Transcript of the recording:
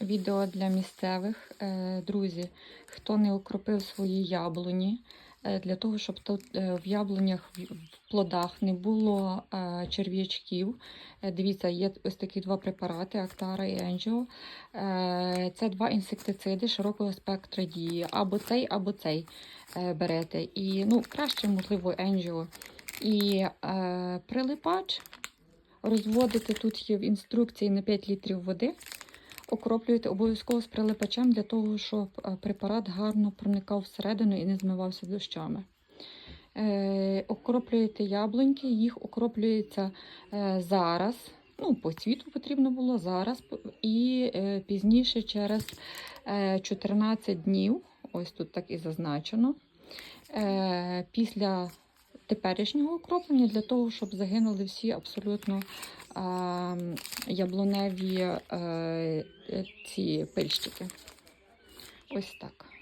відео для місцевих. Е, Друзі, хто не окропив свої яблуні, е, для того, щоб тут е, в яблунях, в плодах не було черв'ячків. Дивіться, є ось такі два препарати Актара і Енджіо. Е, Це два інсектициди широкого спектра дії. Або цей, або цей берете. І ну, краще, можливо, Енджіо. І е, прилипач розводите тут є в інструкції на 5 літрів води. Окроплюєте обов'язково з прилипачем для того, щоб е, препарат гарно проникав всередину і не змивався дощами. Е, окроплюєте яблуньки, їх окроплюється е, зараз. Ну, по цвіту потрібно було зараз і пізніше через е, 14 днів, ось тут так і зазначено, після теперішнього окроплення для того, щоб загинули всі абсолютно яблуневі е, е, ці пильщики. Ось так.